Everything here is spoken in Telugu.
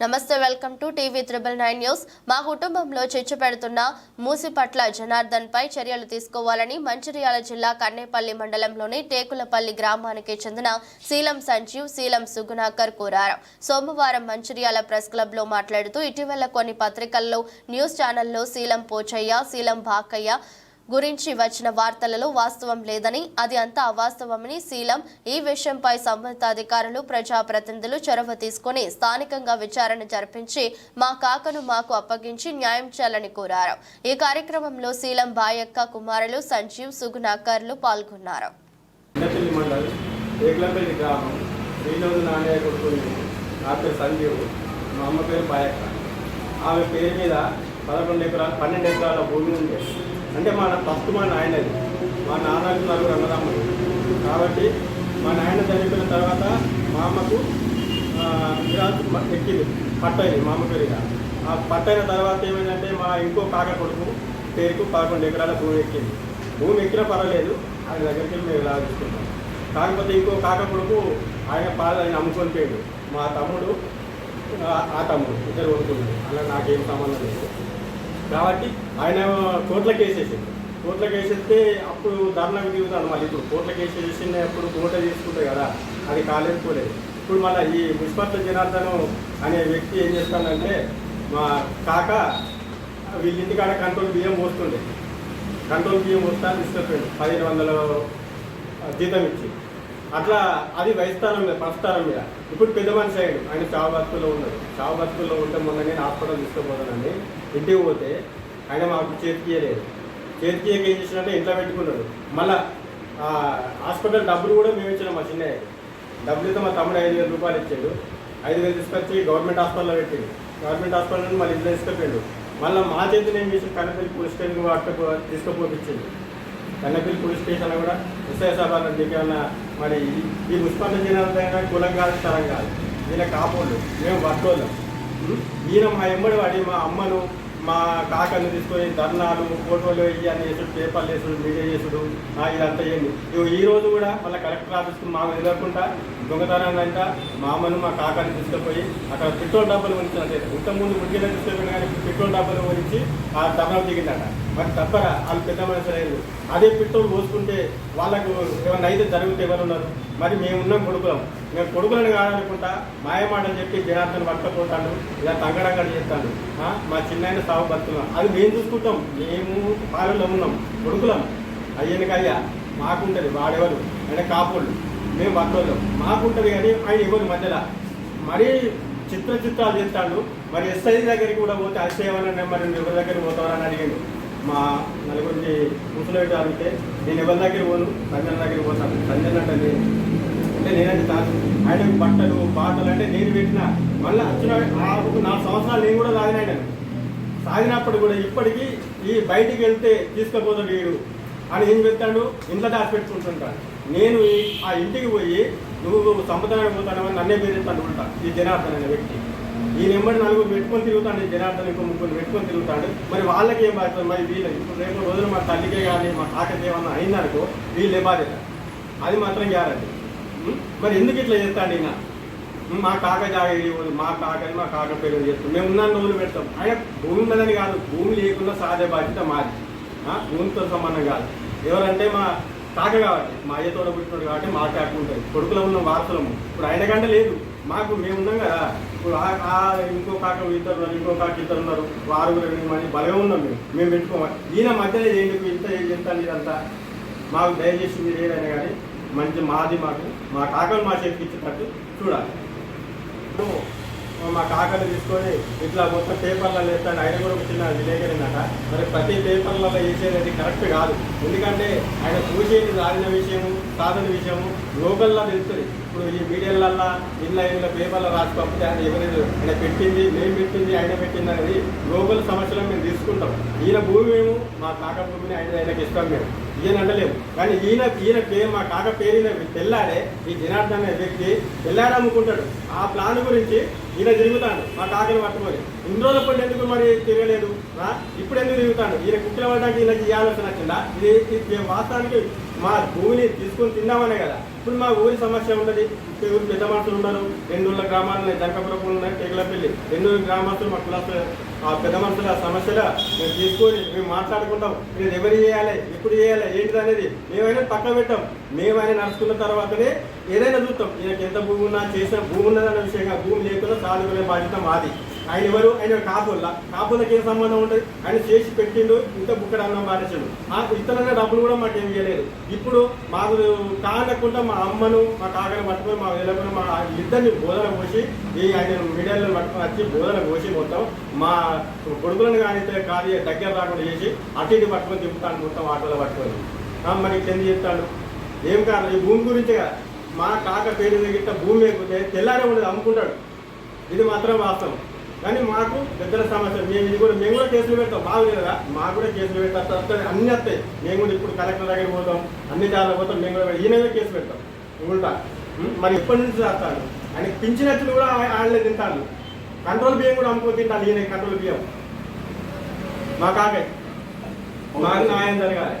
నమస్తే welcome to TV triple nine news. మా కుటుంబంలో చిచ్చు పెడుతున్న మూసిపట్ల జనార్దన్ పై చర్యలు తీసుకోవాలని మంచిర్యాల జిల్లా కన్నేపల్లి మండలంలోని టేకులపల్లి గ్రామానికి చెందిన శీలం సంజీవ్ శీలం సుగుణాకర్ కోరారు. సోమవారం మంచిర్యాల ప్రెస్ క్లబ్లో మాట్లాడుతూ ఇటీవల కొన్ని పత్రికల్లో న్యూస్ ఛానల్లో శీలం పోచయ్య శీలం భాకయ్య గురించి వచ్చిన వార్తలలో వాస్తవం లేదని అది అంతా అవాస్తవమని శీలం ఈ విషయంపై సంబంధిత అధికారులు ప్రజాప్రతినిధులు చొరవ తీసుకుని స్థానికంగా విచారణ జరిపించి మా కాకను మాకు అప్పగించి న్యాయం చేయాలని కోరారు. ఈ కార్యక్రమంలో శీలం బాయక్క కుమారులు సంజీవ్ సుగుణాకర్లు పాల్గొన్నారు. మా అమ్మ పేరు ఆమె పేరు మీద పదకొండు ఎకరాలు పన్నెండు ఎకరాల భూమి ఉంది. అంటే మా ఫస్ట్ మా నాయనది. మా నాన్నకు నలుగురు అన్నదమ్ములు. కాబట్టి మా నాయన చనిపోయిన తర్వాత మా అమ్మకు ఎక్కింది. పట్టయింది మా అమ్మ పేరుగా ఆ పట్టైన తర్వాత ఏమైందంటే మా ఇంకో కాక కొడుకు పేరుకు పదకొండు ఎకరాల భూమి ఎక్కింది. భూమి ఎక్కినా పర్వాలేదు ఆయన దగ్గరికి వెళ్ళి మేము ఇలా తీసుకుంటాం. కాకపోతే ఇంకో కాక కొడుకు ఆయన పాలు ఆయన అమ్ముకొని పోయాడు. మా తమ్ముడు ఆ- తమ్ముడు ఇద్దరు కొడుకున్నాడు అలా నాకేం సంబంధం లేదు. కాబట్టి ఆయన కోట్లకి వేసేసింది కోట్లకి వేసేస్తే అప్పుడు ధర్నాకు దిగుతాడు మళ్ళీ ఇప్పుడు కోట్లకి వేసేసింది అప్పుడు కోట తీసుకుంటాయి కదా అది కాలేదు పోలేదు ఇప్పుడు మళ్ళీ ఈ మున్సిపల్ జనార్దన్ అనే వ్యక్తి ఏం చేస్తానంటే మా కాక వీళ్ళ ఇంటికాడ కంట్రోల్ బియ్యం పోస్తుండే. కంట్రోల్ బియ్యం పోస్తా తీసుకెళ్ళిపోయాడు పదిహేను వందల జీతం ఇచ్చి. అట్లా అది వయస్థానం మీద ప్రస్థానం మీద. ఇప్పుడు పెద్ద మనిషి అయ్యాడు. ఆయన చావు బతుకుల్లో ఉన్నాడు. చావు బతుకుల్లో ఉంటే మొన్న నేను హాస్పిటల్ తీసుకుపోతానండి ఇంటికి పోతే ఆయన మాకు చేతికియలేదు ఇయ్యలేదు. ఏం చేసినట్టే ఇంట్లో పెట్టుకున్నాడు. మళ్ళా హాస్పిటల్ డబ్బులు కూడా మేము ఇచ్చినాం మా చిన్న డబ్బులు మా తమ్ముడు ఐదు వేల రూపాయలు ఇచ్చాడు. ఐదు వేలు తీసుకొచ్చి గవర్నమెంట్ హాస్పిటల్లో పెట్టిండు. గవర్నమెంట్ హాస్పిటల్ నుండి మళ్ళీ ఇంట్లో తీసుకుపోయాడు. మళ్ళీ మా చేతి ఏం చేసి కనపల్లి పోలీస్ స్టేషన్కి వాటికి తీసుకుపోపించింది కన్నపల్లి పోలీస్ స్టేషన్ కూడా ఎస్ఐ సార్ నీకేమన్నా మరి ఈ- ఈ మున్సిపల్ జనాలైనా కులం కాదు తరం కాదు. ఈయన కాపోళ్ళు మేము వర్కోళ్ళం? ఈయన మా ఎమ్మడి వాడి మా అమ్మను మా కాకను తీసుకొని ధర్నాలు ఫోటోలు ఇవన్నీ చేసుడు పేపర్లు వేసుడు మీడియా చేసుడు ఇదంతా ఏంది? ఇగో ఈ రోజు కూడా మళ్ళీ కలెక్టర్ ఆఫీస్కి మామూలు ఎదురకుండా దొంగతనాన్ని అంట మా అమ్మను మా కాకాని తీసుకుపోయి అక్కడ పెట్రోల్ డబ్బాలు ఉంచినట్టు ఇంతకుముందు ఉడికేలా తీసుకుపోయిన కానీ పెట్రోల్ డబ్బాలు ఉంచి ఆ ధర్నాలు దిగిందట. మరి తప్పరా? వాళ్ళు పెద్ద మనుషులు అయ్యారు. అదే పెట్రోల్ పోసుకుంటే వాళ్ళకు ఏమైనా అయితే జరిగితే ఎవరున్నారు? మరి మేము ఉన్నాం కొడుకులం మేము కొడుకులను కాదనుకుంటా మాయమాటలు చెప్పి జనార్దన్ పట్టకపోతాడు ఇలా తంగడంగడి చేస్తాడు. మా చిన్న సాగు బతున్నాం అది మేము చూసుకుంటాం. మేము పాలెంలో ఉన్నాం. కొడుకులం. అయ్యనికి అయ్యా మాకుంటుంది. వాడెవరు? ఆయన కాపోళ్ళు. మేము పట్టోళ్ళం మాకుంటుంది కానీ ఆయన ఎవరు మధ్యలో? మరీ చిత్ర చిత్రాలు చేస్తాడు. మరి ఎస్ఐ దగ్గరికి కూడా పోతే ఎస్ఐ ఏమన్నా మరి ఎవరి దగ్గరికి పోతావని అడిగాడు. మా నలుగురిని ముసలి అడిగితే నేను ఎవరి దగ్గర పోను? సంజన దగ్గరికి పోతాను. సంజన అంటే అంటే నేనంటే కాదు ఆయనకు బట్టలు పాటలు అంటే నేను పెట్టిన. మళ్ళీ వచ్చిన ఒక నాలుగు సంవత్సరాలు నేను కూడా తాగిన ఆయనను సాగినప్పుడు కూడా ఇప్పటికీ ఈ బయటికి వెళ్తే తీసుకుపోతాడు వీడు. అని ఏం చెప్తాడు ఇంట్లో దాచిపెట్టుకుంటుంటాడు. నేను ఆ ఇంటికి పోయి నువ్వు సంపదానికి పోతానని నన్నే బెదిరిస్తాను ఉంటా. ఈ జనార్దన్ అనే వ్యక్తి. ఈ నెంబర్ నలుగురు పెట్టుకొని తిరుగుతాడు. ఈ జనార్దన్ ఇంకో ముగ్గురు పెట్టుకొని తిరుగుతాడు. మరి వాళ్ళకి ఏం బాధ్యత? మరి వీళ్ళు ఇప్పుడు రేపు రోజులు మా తల్లికే కానీ మా కాకకి ఏమన్నా అయిందనుకో వీళ్ళే బాధ్యత అది మాత్రం గ్యారంటీ. మరి ఎందుకు ఇట్లా చేస్తాడు ఈయన? మా కాక జాగ ఇవ్వదు మా కాకని మా కాక పేరు చేస్తాం మేము ఉన్నాను రోజులు పెడతాం. ఆయన భూమి ఉన్నదని కాదు భూమి లేకుండా సాధే బాధ్యత మాది. భూమితో సంబంధం కాదు. ఎవరంటే మా కాక కాబట్టి మా అయ్యతోడ పుట్టినాడు కాబట్టి మా కాక ఉంటుంది. కొడుకులో ఉన్న వార్తలము ఇప్పుడు ఆయన కంటే లేదు. మాకు మేము ఉన్నాం కదా. ఇప్పుడు ఆ- ఇంకో కాక ఇద్దరు ఉన్నారు ఇంకో కాక ఇద్దరు ఉన్నారు. వారు ఎనిమిది మంది ఉన్నాం మేము. మేము పెట్టుకోవాలి ఈయన మధ్యలో ఎందుకు ఇంత ఏం చెప్తాను ఇదంతా? మాకు దయచేసి మీరు ఏదైనా కానీ మంచి మాది మాకు మా కాకలు మా చేతికి ఇచ్చేటట్టు చూడాలి. మా కాకలు తీసుకొని ఇట్లా మొత్తం పేపర్లలో వేస్తాడు ఆయన కూడా ఒక చిన్న విలేకరిందట మరి ప్రతి పేపర్లలో వేసేది కరెక్ట్ కాదు. ఎందుకంటే ఆయన చూసేది రాసిన విషయము సాధన విషయము లోకల్లో తెలుస్తుంది. ఇప్పుడు ఈ మీడియాలల్లో ఇళ్ళ ఇళ్ళ పేపర్లో రాసి పంపితే ఆయన ఎవరైనా ఆయన పెట్టింది మేము పెట్టింది ఆయన పెట్టింది అనేది లోకల్ సమస్యలను మేము తీసుకుంటాం. ఈయన భూమి మేము మా కాక భూమిని ఆయన ఆయనకి ఇస్తాం మేము. ఈయన అంటలేము. కానీ ఈయన ఈయన పేరు మా కాక పేరున తెల్లాడే ఈ జనార్దన్ అనే వ్యక్తి తెల్లాడే ఆ ప్లాన్ గురించి ఈయన తిరుగుతాడు. మా కాకని పట్టుకొని. ఇన్ని రోజుల పడి ఎందుకు మరి తిరగలేదు? ఇప్పుడు ఎందుకు తిరుగుతాడు? ఈయన కుక్కల పడడానికి ఈయనకి ఈ ఆలోచన వచ్చిందా? ఇది వాస్తవానికి మా భూమిని తీసుకొని తిన్నామనే కదా. ఇప్పుడు మా ఊరి సమస్య ఉన్నది ఊరు పెద్ద మనుషులు ఉన్నారు రెండు గ్రామాలు ఉన్నాయి దంకపురపులు ఉన్నాయి టేకులపల్లి రెండు గ్రామస్తులు మా కులాస్తులు ఆ పెద్ద మనుషుల సమస్యల మేము తీసుకొని మేము మాట్లాడుకుంటాం. మీరు ఎవరు చేయాలి? ఎప్పుడు చేయాలి? ఏంటిది అనేది మేమైనా పక్కన పెట్టాం. మేము ఆయన నడుచుకున్న తర్వాతనే ఏదైనా చూస్తాం ఈయనకి ఎంత భూమి ఉన్నా చేసిన భూమి ఉన్నదన్న విషయంగా భూమి లేకుండా సాధుకునే బాధ్యత మాది. ఆయన ఎవరు? ఆయన కాపుల్లా. కాపులకి ఏం సంబంధం ఉంటుంది? ఆయన చేసి పెట్టిండు ఇంత బుక్కడ అన్నం పారేసాడు. ఆ ఇతరులైన డబ్బులు కూడా మాకు ఏం చేయలేదు ఇప్పుడు మాకు కాకుండా మా అమ్మను మా కాకని పట్టుకొని మా వెళ్ళకుండా మా ఇద్దరిని బోధన పోసి ఈ ఆయన మీడియాలో పట్టుకొని వచ్చి బోధన పోసి మొత్తం మా కొడుకులను కానీ కాదు దగ్గర రాకుండా చేసి అటు ఇటు పట్టుకొని తిప్పుతాను మొత్తం ఆటోలో పట్టుకొని. మరి కింద చెప్తాడు? ఏం కాదు ఈ భూమి గురించి మా కాక పేరు గిట్ట భూమి లేకపోతే తెల్లారే ఉండదు అమ్ముకుంటాడు. ఇది మాత్రం వాస్తవం. కానీ మాకు పెద్దల సమస్య మేము ఇది కూడా మేము కూడా కేసులు పెడతాం. బాగుంది కదా మాకు కూడా కేసులు పెడతాం. వస్తాయి అన్ని వస్తాయి. మేము కూడా ఇప్పుడు కలెక్టర్ దగ్గర పోతాం. అన్ని చాలా పోతాం. మేము కూడా ఈయన కేసు పెడతాం. ఉంటా మరి ఎప్పటి నుంచి చేస్తాను ఆయన పింఛనట్లు కూడా ఆడలే తింటాను కంట్రోల్ బియ్యం కూడా అమ్ముకో తింటాను ఈయన కంట్రోల్ బియ్యం. మా కాకే. మాకు న్యాయం జరగాలి.